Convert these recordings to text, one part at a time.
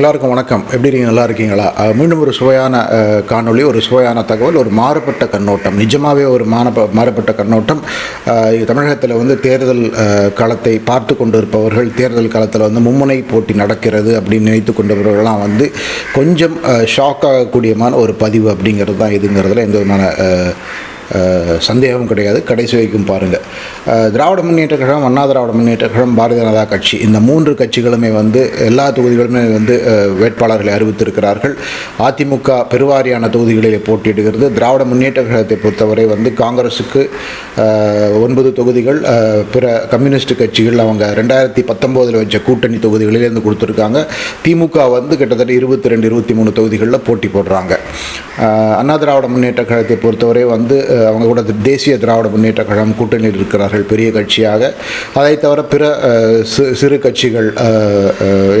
எல்லாருக்கும் வணக்கம். எப்படி நீங்கள் நல்லா இருக்கீங்களா? மீண்டும் ஒரு சுவையான காணொளி ஒரு சுவையான தகவல் ஒரு மாறுபட்ட கண்ணோட்டம். நிஜமாகவே ஒரு மானப மாறுபட்ட கண்ணோட்டம். தமிழகத்தில் வந்து தேர்தல் களத்தை பார்த்து கொண்டிருப்பவர்கள் தேர்தல் களத்தில் வந்து மும்முனை போட்டி நடக்கிறது அப்படின்னு நினைத்து கொண்டவர்கள்லாம் வந்து கொஞ்சம் ஷாக் ஆகக்கூடியமான ஒரு பதிவு அப்படிங்கிறது தான் இதுங்கிறதுல எந்த விதமான சந்தேகம் கிடையாது. கடைசி வரைக்கும் பாருங்கள் திராவிட முன்னேற்ற கழகம் அண்ணா திராவிட முன்னேற்ற கழகம் பாரதிய ஜனதா கட்சி இந்த மூன்று கட்சிகளுமே வந்து எல்லா தொகுதிகளுமே வந்து வேட்பாளர்களை அறிவித்திருக்கிறார்கள். அதிமுக பெருவாரியான தொகுதிகளிலே போட்டியிடுகிறது. திராவிட முன்னேற்ற கழகத்தை பொறுத்தவரை வந்து காங்கிரஸுக்கு ஒன்பது தொகுதிகள் பிற கம்யூனிஸ்ட் கட்சிகள் அவங்க ரெண்டாயிரத்தி பத்தொம்போதில் வச்ச கூட்டணி தொகுதிகளிலேருந்து கொடுத்துருக்காங்க. திமுக வந்து கிட்டத்தட்ட இருபத்தி ரெண்டு இருபத்தி மூணு தொகுதிகளில் போட்டி போடுறாங்க. அண்ணா திராவிட முன்னேற்ற கழகத்தை பொறுத்தவரை வந்து அவங்க கூட தேசிய திராவிட முன்னேற்ற கழகம் கூட்டணியில் இருக்கிறார்கள் பெரிய கட்சியாக. அதை தவிர பிற சிறு கட்சிகள்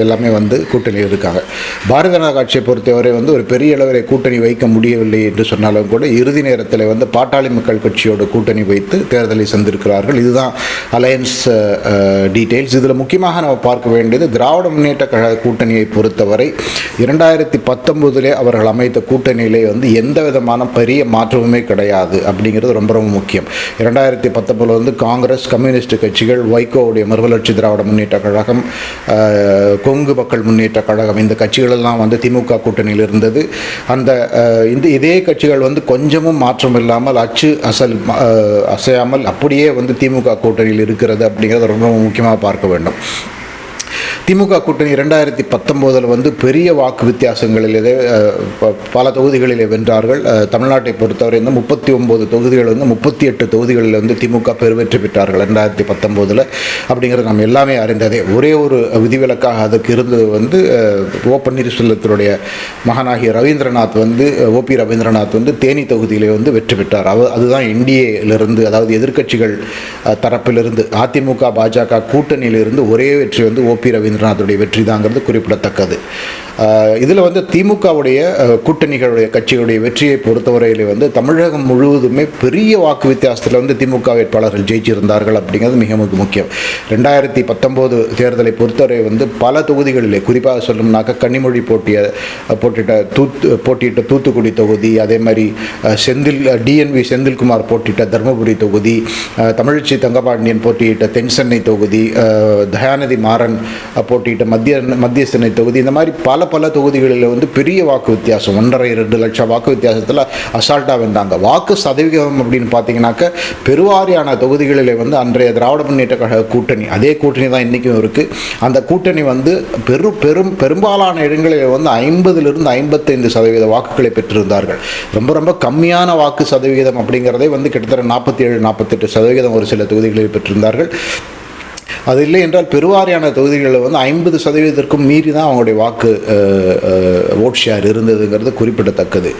எல்லாமே வந்து கூட்டணியில் இருக்காங்க. பாரதிய ஜனதா கட்சியை பொறுத்தவரை வந்து ஒரு பெரிய அளவில் கூட்டணி வைக்க முடியவில்லை என்று சொன்னாலும் கூட இறுதி நேரத்தில் வந்து பாட்டாளி மக்கள் கட்சியோட கூட்டணி வைத்து தேர்தலை சந்திருக்கிறார்கள். இதுதான் அலையன்ஸ் டீட்டெயில்ஸ் இதில் முக்கியமாக நம்ம பார்க்க வேண்டியது திராவிட முன்னேற்ற கழக கூட்டணியை பொறுத்தவரை இரண்டாயிரத்தி பத்தொன்பதிலே அவர்கள் அமைத்த கூட்டணியிலே வந்து எந்த விதமான பெரிய மாற்றமுமே கிடையாது. அப்படிங்கிறது ரொம்ப ரொம்ப முக்கியம். இரண்டாயிரத்தி பத்தொன்பதில் வந்து காங்கிரஸ் கம்யூனிஸ்ட் கட்சிகள் வைகோவுடைய மறுவளர்ச்சி திராவிட முன்னேற்ற கழகம் கொங்கு மக்கள் முன்னேற்ற கழகம் இந்த கட்சிகளெல்லாம் வந்து திமுக கூட்டணியில் இருந்தது. அந்த இந்த இதே கட்சிகள் வந்து கொஞ்சமும் மாற்றம் இல்லாமல் அச்சு அசல் அசையாமல் அப்படியே வந்து திமுக கூட்டணியில் இருக்கிறது அப்படிங்கிறத ரொம்ப முக்கியமாக பார்க்க வேண்டும். திமுக கூட்டணி ரெண்டாயிரத்தி பத்தொம்போதில் வந்து பெரிய வாக்கு வித்தியாசங்களிலே ப- பல தொகுதிகளிலே வென்றார்கள். தமிழ்நாட்டை பொறுத்தவரை வந்து முப்பத்தி ஒம்பது தொகுதிகள் வந்து முப்பத்தி எட்டு தொகுதிகளில் வந்து திமுக பெருவெற்றி பெற்றார்கள் ரெண்டாயிரத்தி பத்தொம்போதில். அப்படிங்கிறது நம்ம எல்லாமே அறிந்ததே. ஒரே ஒரு விதிவிலக்காக அதுக்கு இருந்தது வந்து ஓ பன்னீர்செல்வத்தினுடைய மகனாகிய ரவீந்திரநாத் வந்து ஓ பி ரவீந்திரநாத் வந்து தேனி தொகுதியிலே வந்து வெற்றி பெற்றார். அவ அதுதான் என்டிஏலிருந்து அதாவது எதிர்க்கட்சிகள் தரப்பிலிருந்து அதிமுக பாஜக கூட்டணியிலிருந்து ஒரே வெற்றி வந்து ஓ பி ரவீந்திரநாத்துடைய வெற்றி தாங்கிறது குறிப்பிடத்தக்கது. இதில் வந்து திமுகவுடைய கூட்டணிகளுடைய கட்சிகளுடைய வெற்றியை பொறுத்தவரையில் வந்து தமிழகம் முழுவதுமே பெரிய வாக்கு வித்தியாசத்தில் வந்து திமுக வேட்பாளர்கள் ஜெயிச்சிருந்தார்கள் அப்படிங்கிறது மிக மிக முக்கியம். ரெண்டாயிரத்தி பத்தொம்போது தேர்தலை பொறுத்தவரை வந்து பல தொகுதிகளிலே குறிப்பாக சொல்லணும்னாக்க கன்னிமொழி போட்டிய போட்டிட்ட தூத்து போட்டியிட்ட தூத்துக்குடி தொகுதி அதே மாதிரி செந்தில் டிஎன்வி செந்தில்குமார் போட்டியிட்ட தருமபுரி தொகுதி தமிழ்ச்சி தங்கபாண்டியன் போட்டியிட்ட தென் சென்னை தொகுதி தயாநிதி மாறன் போட்டியிட்ட மத்திய மத்திய சென்னை தொகுதி இந்த மாதிரி பல பல தொகுதிகளில் வந்து பெரிய வாக்கு வித்தியாசம் ஒன்றரை ரெண்டு லட்சம் வாக்கு வித்தியாசத்தில் அசால்ட்டாக வென்றாங்க. வாக்கு சதவிகிதம் அப்படின்னு பார்த்தீங்கன்னாக்க பெருவாரியான தொகுதிகளில் வந்து அன்றைய திராவிட முன்னேற்ற கழக கூட்டணி அதே கூட்டணி தான் இன்றைக்கும் இருக்குது அந்த கூட்டணி வந்து பெரு பெரும் பெரும்பாலான இடங்களில் வந்து ஐம்பதுலேருந்து ஐம்பத்தைந்து சதவீத வாக்குகளை பெற்றிருந்தார்கள். ரொம்ப ரொம்ப கம்மியான வாக்கு சதவிகிதம் அப்படிங்கிறதே வந்து கிட்டத்தட்ட நாற்பத்தி ஏழு நாற்பத்தெட்டு சதவிகிதம் ஒரு சில தொகுதிகளில் பெற்றிருந்தார்கள். அது இல்லை என்றால் பெருவாரியான தொகுதிகளில் வந்து ஐம்பது சதவீதத்திற்கும் மீறி தான் அவங்களுடைய வாக்கு ஓட் ஷேர் இருந்ததுங்கிறது குறிப்பிடத்தக்கது.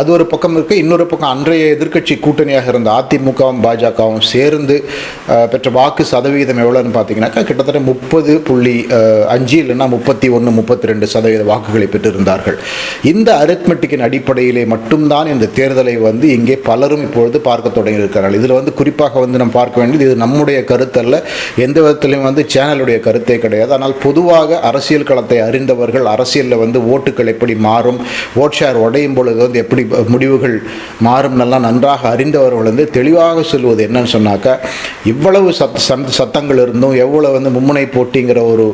அது ஒரு பக்கம் இருக்குது இன்னொரு பக்கம் அன்றைய எதிர்க்கட்சி கூட்டணியாக இருந்த அதிமுகவும் பாஜகவும் சேர்ந்து பெற்ற வாக்கு சதவீதம் எவ்வளோன்னு பார்த்தீங்கன்னாக்கா கிட்டத்தட்ட முப்பது புள்ளி அஞ்சு இல்லைன்னா முப்பத்தி ஒன்று முப்பத்தி ரெண்டு சதவீத வாக்குகளை பெற்றிருந்தார்கள். இந்த அரித்மெட்டிக்கின் அடிப்படையிலே மட்டும்தான் இந்த தேர்தலை வந்து இங்கே பலரும் இப்பொழுது பார்க்க தொடங்கியிருக்கிறார்கள். இதில் வந்து குறிப்பாக வந்து நம்ம பார்க்க வேண்டியது இது நம்முடைய கருத்தல்ல எந்த விதத்திலையும் வந்து சேனலுடைய கருத்தே கிடையாது. ஆனால் பொதுவாக அரசியல் களத்தை அறிந்தவர்கள் அரசியலில் வந்து ஓட்டுகள் எப்படி மாறும் ஓட் ஷேர் உடையும் பொழுது வந்து எப்படி முடிவுகள் மாறும் நல்லா நன்றாக அறிந்தவர்கள் வந்து தெளிவாக சொல்வது என்னன்னு சொன்னாக்கா இவ்வளவு சத் சத்தங்கள் இருந்தும் எவ்வளோ வந்து மும்முனை போட்டிங்கிற ஒரு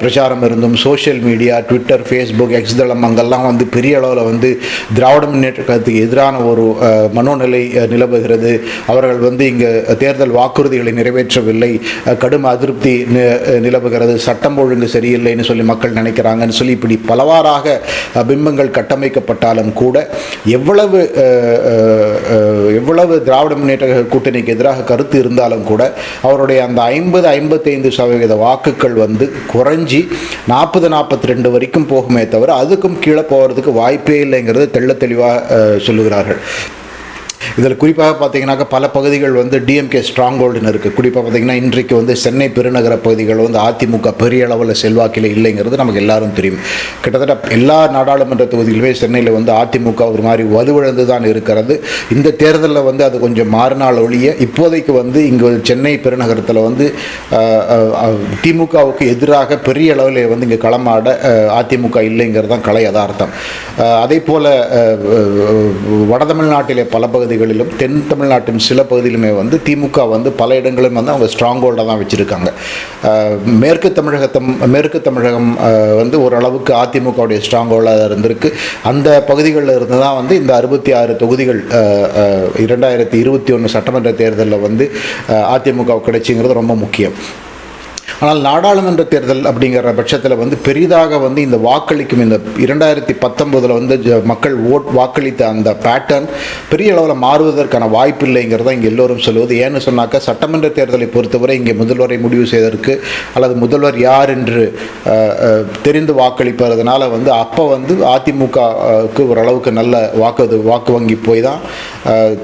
பிரச்சாரம் இருந்தும் social media Twitter Facebook X தளம் அங்கெல்லாம் வந்து பெரிய அளவில் வந்து திராவிட முன்னேற்ற கழகத்துக்கு எதிரான ஒரு மனோநிலை நிலவுகிறது. அவர்கள் வந்து இங்கே தேர்தல் வாக்குறுதிகளை நிறைவேற்றவில்லை. கடும் அதிருப்தி நிலவுகிறது. சட்டம் ஒழுங்கு சரியில்லைன்னு சொல்லி மக்கள் நினைக்கிறாங்கன்னு சொல்லி இப்படி பலவாறாக பிம்பங்கள் கட்டமைக்கப்பட்டாலும் கூட எவ்வளவு எவ்வளவு திராவிட முன்னேற்ற கூட்டணிக்கு எதிராக கருத்து இருந்தாலும் கூட அவருடைய அந்த ஐம்பது ஐம்பத்தைந்து சதவீத வாக்குகள் வந்து குறைஞ்சி நாற்பது நாற்பத்தி ரெண்டு வரைக்கும் போகுமே தவிர அதுக்கும் கீழே போகிறதுக்கு வாய்ப்பே இல்லைங்கிறது தெள்ள தெளிவாக சொல்லுகிறார்கள். இதில் குறிப்பாக பார்த்தீங்கன்னாக்கா பல பகுதிகள் வந்து டிஎம்கே ஸ்ட்ராங் ஹோல்டுன்னு இருக்குது குறிப்பாக பார்த்தீங்கன்னா இன்றைக்கு வந்து சென்னை பெருநகர பகுதிகள் வந்து அதிமுக பெரிய அளவில் செல்வாக்கில் இல்லைங்கிறது நமக்கு எல்லாரும் தெரியும். கிட்டத்தட்ட எல்லா நாடாளுமன்ற தொகுதிகளுமே சென்னையில் வந்து அதிமுக ஒரு மாதிரி வலுவிழந்து தான் இருக்கிறது. இந்த தேர்தலில் வந்து அது கொஞ்சம் மாறினால் ஒழிய இப்போதைக்கு வந்து இங்கே சென்னை பெருநகரத்தில் வந்து திமுகவுக்கு எதிராக பெரிய அளவில் வந்து இங்கே களமாட அதிமுக இல்லைங்கிறது தான் கலை யதார்த்தம். அதே போல் வட தமிழ்நாட்டிலே பல பகுதிகளிலும் தென் தமிழ்நாட்டின் சில பகுதியிலுமே வந்து திமுக வந்து பல இடங்களிலும் வந்து அவங்க ஸ்ட்ராங் ஹோல்டாக தான் வச்சுருக்காங்க. மேற்கு தமிழகத்தம் மேற்கு தமிழகம் வந்து ஓரளவுக்கு அதிமுகவுடைய ஸ்ட்ராங் ஹோல்டாக இருந்திருக்கு. அந்த பகுதிகளில் இருந்து தான் வந்து இந்த அறுபத்தி ஆறு தொகுதிகள் இரண்டாயிரத்தி இருபத்தி ஒன்று சட்டமன்ற தேர்தலில் வந்து அதிமுக கிடைச்சிங்கிறது ரொம்ப முக்கியம். ஆனால் நாடாளுமன்ற தேர்தல் அப்படிங்கிற பட்சத்தில் வந்து பெரிதாக வந்து இந்த வாக்களிக்கும் இந்த இரண்டாயிரத்தி பத்தொம்போதில் வந்து ஜ- மக்கள் ஓட் வாக்களித்த அந்த பேட்டர்ன் பெரிய அளவில் மாறுவதற்கான வாய்ப்பு இல்லைங்கிறத இங்கே எல்லோரும் சொல்லுவது. ஏன்னு சொன்னாக்கா சட்டமன்ற தேர்தலை பொறுத்தவரை இங்கே முதல்வரை முடிவு செய்வதற்கு அல்லது முதல்வர் யார் என்று தெரிந்து வாக்களிப்பதனால வந்து அப்போ வந்து அதிமுகவுக்கு ஓரளவுக்கு நல்ல வாக்கு வாக்கு வங்கி போய் தான்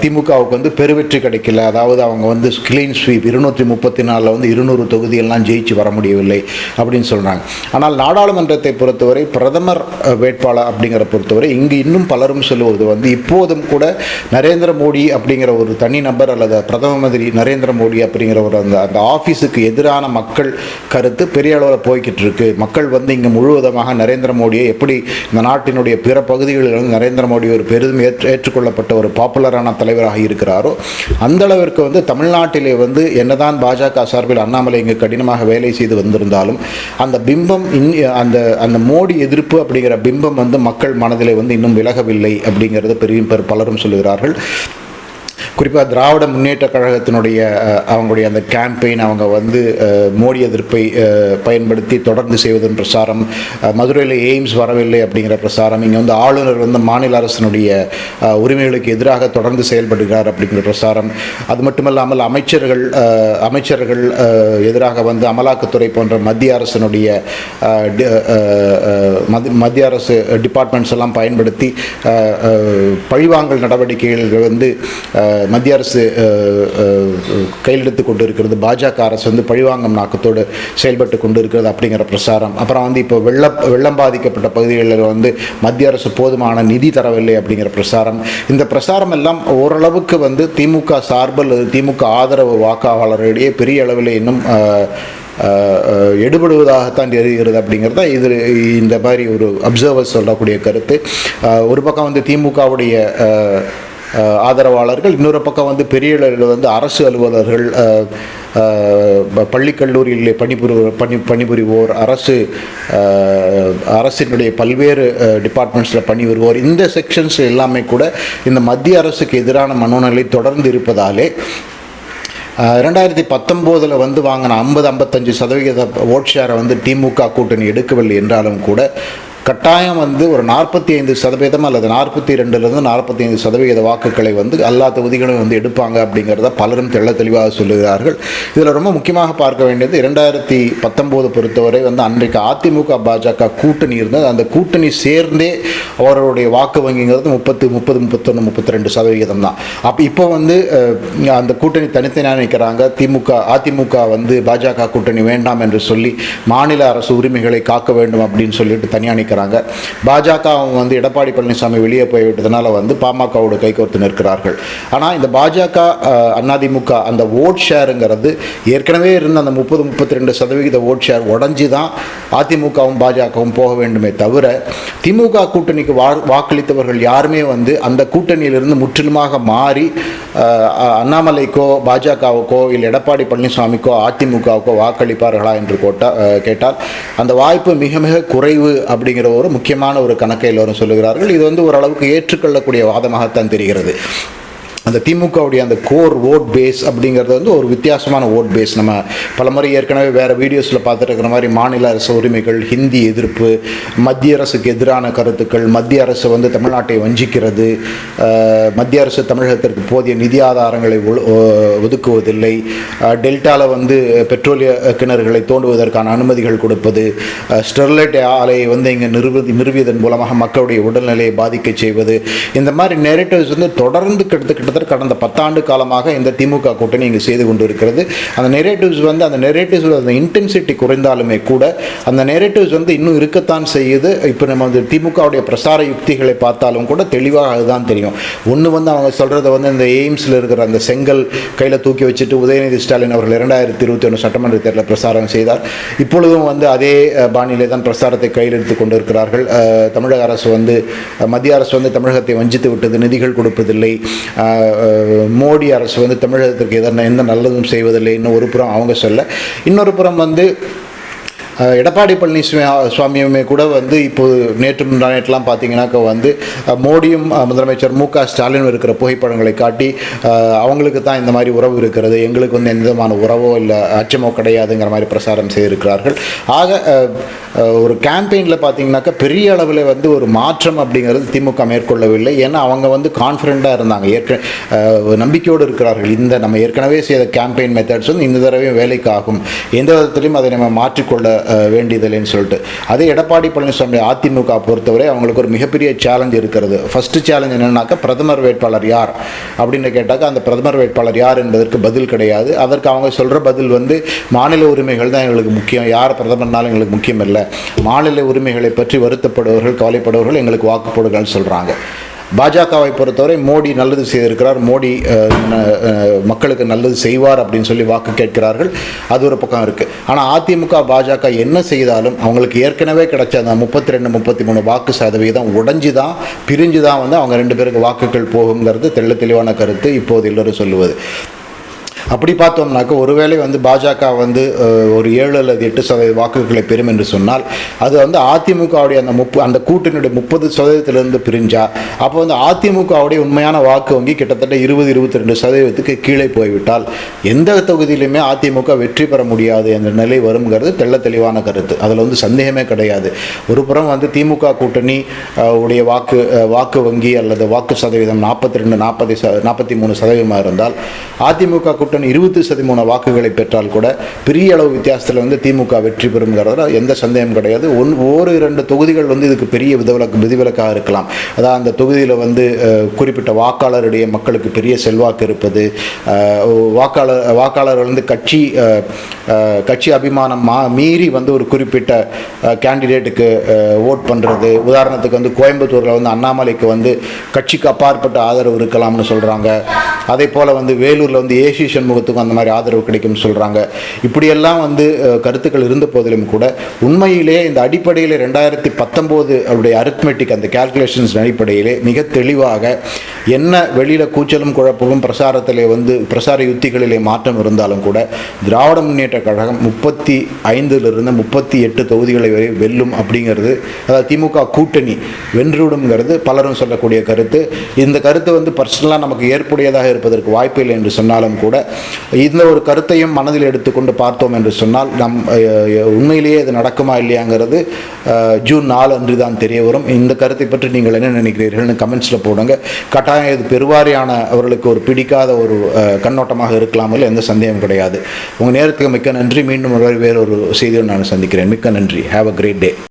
திமுகவுக்கு வந்து பெருவெற்றி கிடைக்கல. அதாவது அவங்க வந்து கிளீன் ஸ்வீப் இருநூற்றி முப்பத்தி நாலில் வந்து இருநூறு தொகுதியெல்லாம் ஜெயிச்சு வர முடியவில்லை அப்படின்னு சொல்கிறாங்க ஆனால் நாடாளுமன்றத்தை பொறுத்தவரை பிரதமர் வேட்பாளர் அப்படிங்கிற பொறுத்தவரை இங்கு இன்னும் பலரும் சொல்லுவது வந்து இப்போதும் கூட நரேந்திர மோடி அப்படிங்கிற ஒரு தனி நபர் அல்லது பிரதம மந்திரி நரேந்திர மோடி அப்படிங்கிற ஒரு அந்த அந்த ஆஃபீஸுக்கு எதிரான மக்கள் கருத்து பெரிய அளவில் போய்கிட்டு இருக்கு. மக்கள் வந்து இங்கே முழுவதுமாக நரேந்திர மோடியை எப்படி இந்த நாட்டினுடைய பிற பகுதிகளிலிருந்து நரேந்திர மோடி ஒரு பெரிதும் ஏற்று ஏற்றுக்கொள்ளப்பட்ட ஒரு பாப்புலரான தலைவராக இருக்கிறாரோ அந்த அளவிற்கு வந்து தமிழ்நாட்டிலே வந்து என்னதான் பாஜக சார்பில் அண்ணாமலை இங்கு கடினமாக வேலை செய்து வந்திருந்தாலும் அந்த பிம்பம் இன் அந்த அந்த மோடி எதிர்ப்பு அப்படிங்கிற பிம்பம் வந்து மக்கள் மனதிலே வந்து இன்னும் விலகவில்லை அப்படிங்கிறது பெரிய பெரு- பலரும் சொல்லுகிறார்கள். குறிப்பாக திராவிட முன்னேற்ற கழகத்தினுடைய அவங்களுடைய அந்த கேம்பெயின் அவங்க வந்து மோடி எதிர்ப்பை பயன்படுத்தி தொடர்ந்து செய்வதன் பிரசாரம் மதுரையில் எய்ம்ஸ் வரவில்லை அப்படிங்கிற பிரசாரம் இங்கே வந்து ஆளுநர் வந்து மாநில அரசினுடைய உரிமைகளுக்கு எதிராக தொடர்ந்து செயல்படுகிறார் அப்படிங்கிற பிரசாரம். அது மட்டுமல்லாமல் அமைச்சர்கள் அமைச்சர்கள் எதிராக வந்து அமலாக்கத்துறை போன்ற மத்திய அரசினுடைய மத்திய அரசு டிபார்ட்மெண்ட்ஸ் எல்லாம் பயன்படுத்தி பழிவாங்கல் நடவடிக்கைகள் வந்து மத்திய அரசு கையிலெடுத்து கொண்டு இருக்கிறது பாஜக அரசு வந்து பழிவாங்கம் நாக்கத்தோடு செயல்பட்டு கொண்டு இருக்கிறது அப்படிங்கிற பிரசாரம். அப்புறம் வந்து இப்போ வெள்ள வெள்ளம் பாதிக்கப்பட்ட பகுதிகளில் வந்து மத்திய அரசு போதுமான நிதி தரவில்லை அப்படிங்கிற பிரசாரம். இந்த பிரசாரம் எல்லாம் ஓரளவுக்கு வந்து திமுக சார்பில் திமுக ஆதரவு வாக்காளர்களிடையே பெரிய அளவில் இன்னும் எடுபடுவதாகத்தான் தெரிகிறது அப்படிங்கிறது தான் இது இந்த மாதிரி ஒரு அப்சர்வர்ஸ் சொல்லக்கூடிய கருத்து. ஒரு பக்கம் வந்து திமுகவுடைய ஆதரவாளர்கள். இன்னொரு பக்கம் வந்து பெரிய அளவில் வந்து அரசு அலுவலர்கள் பள்ளி கல்லூரியில் பணிபுரி பணி பணிபுரிவோர் அரசு அரசினுடைய பல்வேறு டிபார்ட்மெண்ட்ஸில் பணிபுரிவோர் இந்த செக்ஷன்ஸ் எல்லாமே கூட இந்த மத்திய அரசுக்கு எதிரான மனோநிலை தொடர்ந்து இருப்பதாலே ரெண்டாயிரத்தி பத்தொம்போதில் வந்து வாங்கின ஐம்பது ஐம்பத்தஞ்சு சதவிகித ஓட் ஷேரை வந்து திமுக கூட்டணி எடுக்கவில்லை என்றாலும் கூட கட்டாயம் வந்து ஒரு நாற்பத்தி ஐந்து சதவீதம் அல்லது நாற்பத்தி ரெண்டுலேருந்து நாற்பத்தி ஐந்து சதவீத வாக்குகளை வந்து எல்லா தொகுதிகளும் வந்து எடுப்பாங்க அப்படிங்கிறத பலரும் தெள்ள தெளிவாக சொல்லுகிறார்கள். இதில் ரொம்ப முக்கியமாக பார்க்க வேண்டியது இரண்டாயிரத்தி பத்தொம்போது பொறுத்தவரை வந்து அன்றைக்கு அதிமுக பாஜக கூட்டணி இருந்தது. அந்த கூட்டணி சேர்ந்தே அவர்களுடைய வாக்கு வங்கிங்கிறது முப்பத்து முப்பது முப்பத்தொன்று முப்பத்தி ரெண்டு சதவிகிதம் தான். அப்போ இப்போ வந்து அந்த கூட்டணி தனித்தனியாக நிற்கிறாங்க திமுக அதிமுக வந்து பாஜக கூட்டணி வேண்டாம் என்று சொல்லி மாநில அரசு உரிமைகளை காக்க வேண்டும் அப்படின்னு சொல்லிட்டு தனியாக நிற்கிறாங்க இருக்கிறாங்க பாஜக அவங்க வந்து எடப்பாடி பழனிசாமி வெளியே போய்விட்டதுனால வந்து பாமகவோடு கைகோர்த்து நிற்கிறார்கள். ஆனால் இந்த பாஜக அதிமுக அந்த ஓட் ஷேருங்கிறது ஏற்கனவே இருந்த அந்த முப்பது முப்பத்தி ரெண்டு சதவிகித ஓட் ஷேர் உடஞ்சி தான் அதிமுகவும் பாஜகவும் போக வேண்டுமே தவிர திமுக கூட்டணிக்கு வா வாக்களித்தவர்கள் யாருமே வந்து அந்த கூட்டணியிலிருந்து முற்றிலுமாக மாறி அண்ணாமலைக்கோ பாஜகவுக்கோ இல்லை எடப்பாடி பழனிசாமிக்கோ அதிமுகவுக்கோ வாக்களிப்பார்களா என்று கோட்டா கேட்டால் அந்த வாய்ப்பு மிக மிக குறைவு அப்படிங்கிற ஒரு முக்கியமான ஒரு கணக்கை எல்லோரும் சொல்லுகிறார்கள். இது வந்து ஓரளவுக்கு ஏற்றுக்கொள்ளக்கூடிய வாதமாகத்தான் தெரிகிறது. அந்த திமுகவுடைய அந்த கோர் ஓட் பேஸ் அப்படிங்கிறது வந்து ஒரு வித்தியாசமான ஓட் பேஸ் நம்ம பலமுறை ஏற்கனவே வேறு வீடியோஸில் பார்த்துருக்கிற மாதிரி மாநில அரசு உரிமைகள் ஹிந்தி எதிர்ப்பு மத்திய அரசுக்கு எதிரான கருத்துக்கள் மத்திய அரசு வந்து தமிழ்நாட்டை வஞ்சிக்கிறது மத்திய அரசு தமிழகத்திற்கு போதிய நிதி ஆதாரங்களை ஒ- ஒதுக்குவதில்லை டெல்டாவில் வந்து பெட்ரோலிய கிணறுகளை தோண்டுவதற்கான அனுமதிகள் கொடுப்பது ஸ்டெர்லைட் ஆலையை வந்து இங்கே நிறுவி நிறுவியதன் மூலமாக மக்களுடைய உடல்நிலையை பாதிக்க செய்வது. இந்த மாதிரி நெரேட்டிவ்ஸ் வந்து தொடர்ந்து கிட்டத்தட்ட கிட்டத்தட்ட கடந்த பத்தாண்டு காலமாக இந்த திமுக கூட்டணி இங்கு செய்து கொண்டு இருக்கிறது அந்த நெரேட்டிவ்ஸ் வந்து அந்த நெரேட்டிவ்ஸ் அந்த இன்டென்சிட்டி குறைந்தாலுமே கூட அந்த நெரேட்டிவ்ஸ் வந்து இன்னும் இருக்கத்தான் செய்யுது. இப்போ நம்ம வந்து திமுகவுடைய பிரசார யுக்திகளை பார்த்தாலும் கூட தெளிவாக அதுதான் தெரியும். ஒன்று வந்து அவங்க சொல்கிறத வந்து இந்த எய்ம்ஸில் இருக்கிற அந்த செங்கல் கையில் தூக்கி வச்சுட்டு உதயநிதி ஸ்டாலின் அவர்கள் இரண்டாயிரத்தி இருபத்தி ஒன்று சட்டமன்ற தேர்தலில் பிரசாரம் செய்தார். இப்பொழுதும் வந்து அதே பாணியிலே தான் பிரசாரத்தை கையில் எடுத்துக் கொண்டிருக்கிறார்கள். தமிழக அரசு வந்து மத்திய அரசு வந்து தமிழகத்தை வஞ்சித்து விட்டது நிதிகள் கொடுப்பதில்லை. மோடி அரசு வந்து தமிழகத்திற்கு எதனா எந்த நல்லதும் செய்வதில்லை இன்னும் ஒரு புறம் அவங்க சொல்ல. இன்னொரு புறம் வந்து எடப்பாடி பழனிசாமி சுவாமியுமே கூட வந்து இப்போது நேற்று முன்னாடிலாம் பார்த்தீங்கன்னாக்கா வந்து மோடியும் முதலமைச்சர் மு க ஸ்டாலின் இருக்கிற புகைப்படங்களை காட்டி அவங்களுக்கு தான் இந்த மாதிரி உறவு இருக்கிறது. எங்களுக்கு வந்து எந்த விதமான உறவோ இல்லை அச்சமோ கிடையாதுங்கிற மாதிரி பிரசாரம் செய்திருக்கிறார்கள். ஆக ஒரு கேம்பெயினில் பார்த்தீங்கன்னாக்கா பெரிய அளவில் வந்து ஒரு மாற்றம் அப்படிங்கிறது திமுக மேற்கொள்ளவில்லை. ஏன்னா அவங்க வந்து கான்ஃபிடண்ட்டாக இருந்தாங்க. ஏற்கனவே நம்பிக்கையோடு இருக்கிறார்கள். இந்த நம்ம ஏற்கனவே செய்த கேம்பெயின் மெத்தட்ஸ் வந்து இந்த தடவையும் வேலைக்கு ஆகும் எந்த விதத்திலையும் அதை நம்ம மாற்றிக்கொள்ள வேண்டியதில்லைன்னு சொல்லிட்டு. அதே எடப்பாடி பழனிசாமி அதிமுக பொறுத்தவரை அவங்களுக்கு ஒரு மிகப்பெரிய சேலஞ்ச் இருக்கிறது. ஃபஸ்ட்டு சேலஞ்ச் என்னன்னாக்கா பிரதமர் வேட்பாளர் யார்? அப்படின்னு கேட்டாக்கா அந்த பிரதமர் வேட்பாளர் யார் என்பதற்கு பதில் கிடையாது. அதற்கு அவங்க சொல்கிற பதில் வந்து மாநில உரிமைகள் தான் எங்களுக்கு முக்கியம். யார் பிரதமர்னாலும் எங்களுக்கு முக்கியம் இல்லை. மாநில உரிமைகளை பற்றி வருத்தப்படுவர்கள் கவலைப்படுவர்கள் எங்களுக்கு வாக்கு போடுங்கள்னு சொல்கிறாங்க பாஜகவை பொறுத்தவரை மோடி நல்லது செய்திருக்கிறார் மோடி மக்களுக்கு நல்லது செய்வார் அப்படின்னு சொல்லி வாக்கு கேட்கிறார்கள். அது ஒரு பக்கம் இருக்குது ஆனால் அதிமுக பாஜக என்ன செய்தாலும் அவங்களுக்கு ஏற்கனவே கிடைச்ச அந்த முப்பத்தி ரெண்டு முப்பத்தி மூணு வாக்கு சதவீதம் உடஞ்சி தான் பிரிஞ்சு தான் வந்து அவங்க ரெண்டு பேருக்கு வாக்குகள் போகுங்கிறது தெள்ள தெளிவான கருத்து இப்போது எல்லோரும் சொல்லுவது. அப்படி பார்த்தோம்னாக்க ஒருவேளை வந்து பாஜக வந்து ஒரு ஏழு அல்லது எட்டு சதவீத வாக்குகளை பெறும் என்று சொன்னால் அது வந்து அதிமுகவுடைய அந்த முப்ப அந்த கூட்டணியுடைய முப்பது சதவீதத்திலிருந்து பிரிஞ்சா அப்போ வந்து அதிமுகவுடைய உண்மையான வாக்கு வங்கி கிட்டத்தட்ட இருபது இருபத்தி ரெண்டு சதவீதத்துக்கு கீழே போய்விட்டால் எந்த தொகுதியிலுமே அதிமுக வெற்றி பெற முடியாது என்ற நிலை வருங்கிறது தெள்ள தெளிவான கருத்து. அதில் வந்து சந்தேகமே கிடையாது. ஒரு புறம் வந்து திமுக கூட்டணி உடைய வாக்கு வாக்கு வங்கி அல்லது வாக்கு சதவீதம் நாற்பத்தி ரெண்டு நாற்பது ச நாற்பத்தி மூணு சதவீதமாக இருந்தால் அதிமுக கூட்டணி இருபத்தி சதவீத வாக்குகளை பெற்றால் கூட பெரிய அளவு வித்தியாசத்தில் வந்து திமுக வெற்றி பெறுங்கிறதுல எந்த சந்தேகம் கிடையாது. ஒன் ஒரு இரண்டு தொகுதிகள் வந்து இதுக்கு பெரிய விதவிலக்கு விதிவிலக்காக இருக்கலாம். அதாவது அந்த தொகுதியில் வந்து குறிப்பிட்ட வாக்காளருடைய மக்களுக்கு பெரிய செல்வாக்கு இருப்பது வாக்காளர் வாக்காளர்கள் வந்து கட்சி கட்சி அபிமானம் மா மீறி வந்து ஒரு குறிப்பிட்ட கேண்டிடேட்டுக்கு ஓட் பண்ணுறது உதாரணத்துக்கு வந்து கோயம்புத்தூரில் வந்து அண்ணாமலைக்கு வந்து கட்சிக்கு அப்பாற்பட்ட ஆதரவு இருக்கலாம்னு சொல்கிறாங்க அதே போல் வந்து வேலூரில் வந்து ஏசி சண்முகத்துக்கும் அந்த மாதிரி ஆதரவு கிடைக்கும்னு சொல்கிறாங்க இப்படியெல்லாம் வந்து கருத்துக்கள் இருந்த போதிலும் கூட உண்மையிலே இந்த அடிப்படையில் ரெண்டாயிரத்தி பத்தொம்போது அவருடைய அரித்மெட்டிக் அந்த கால்குலேஷன்ஸ் அடிப்படையிலே மிக தெளிவாக என்ன வெளியில் கூச்சலும் குழப்பமும் பிரசாரத்திலே வந்து பிரசார யுத்திகளிலே மாற்றம் இருந்தாலும் கூட திராவிட முன்னேற்ற கழகம் முப்பத்தி ஐந்திலிருந்து முப்பத்தி எட்டு தொகுதிகளை வரை வெல்லும் அப்படிங்கிறது அதாவது திமுக கூட்டணி வென்றுவிடும்ங்கிறது பலரும் சொல்லக்கூடிய கருத்து. இந்த கருத்து வந்து பர்சனலாக நமக்கு ஏற்புடையதாக இருப்பதற்கு வாய்ப்பு இல்லை என்று சொன்னாலும் கூட இந்த ஒரு கருத்தையும் மனதில் எடுத்துக்கொண்டு பார்த்தோம் என்று சொன்னால் நம் உண்மையிலேயே இது நடக்குமா இல்லையாங்கிறது ஜூன் நாலு அன்று தான் தெரிய வரும். இந்த கருத்தை பற்றி நீங்கள் என்ன நினைக்கிறீர்கள்னு கமெண்ட்ஸில் போடுங்க. கட்டாயம் இது பெருவாரியான அவர்களுக்கு ஒரு பிடிக்காத ஒரு கண்ணோட்டமாக இருக்கலாமல் எந்த சந்தேகம் கிடையாது. உங்கள் நேரத்துக்கு மிக்க நன்றி. மீண்டும் ஒரு வேறொரு செய்தியோடு நான் சந்திக்கிறேன். மிக்க நன்றி. Have a great day